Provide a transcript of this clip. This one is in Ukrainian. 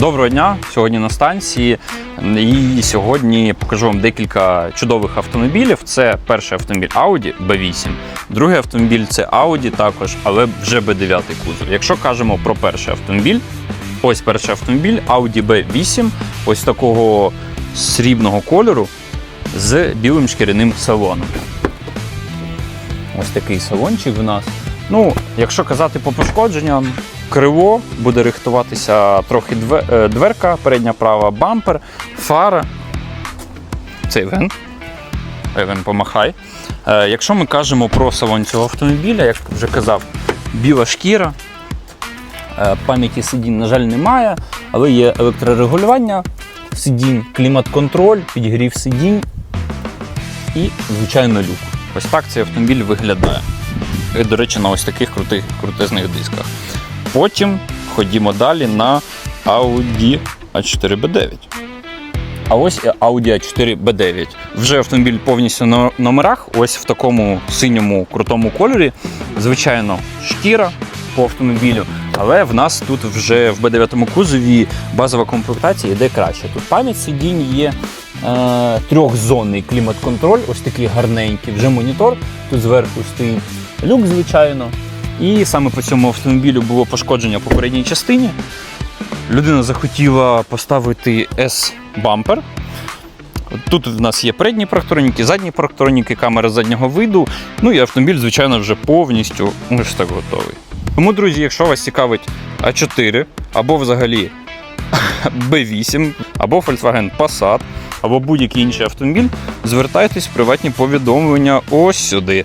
Доброго дня! Сьогодні на станції. І сьогодні покажу вам декілька чудових автомобілів. Це перший автомобіль Audi B8, другий автомобіль це Audi також, але вже B9 кузов. Якщо кажемо про перший автомобіль, ось перший автомобіль Audi B8, ось такого срібного кольору з білим шкіряним салоном. Ось такий салончик в нас. Ну, якщо казати по пошкодженням, криво, буде рихтуватися трохи е, дверка, передня права, бампер, фара. Це Євген. Євген, помахай. Е, Якщо ми кажемо про салон цього автомобіля, як вже казав, біла шкіра. Е, Пам'яті сидінь, на жаль, немає, але є електрорегулювання сидінь, клімат-контроль, підігрів сидінь і, звичайно, люк. Ось так цей автомобіль виглядає. До речі, на ось таких крутих, крутизних дисках. Потім ходімо далі на Audi A4B9. А ось Audi A4 B9. Вже автомобіль повністю на номерах, ось в такому синьому крутому кольорі. Звичайно, шкіра по автомобілю. Але в нас тут вже в B9 кузові базова комплектація йде краще. Тут пам'ять сидінь є е, трьохзонний клімат-контроль, ось такий гарненький, вже монітор. Тут зверху стоїть люк, звичайно. І саме по цьому автомобілю було пошкодження по передній частині. Людина захотіла поставити S-бампер. Тут в нас є передні парктроніки, задні парктроніки, камера заднього виду. Ну і автомобіль, звичайно, вже повністю ось так готовий. Тому, друзі, якщо вас цікавить А4 або взагалі B8, або Volkswagen Passat, або будь-який інший автомобіль, звертайтесь в приватні повідомлення ось сюди.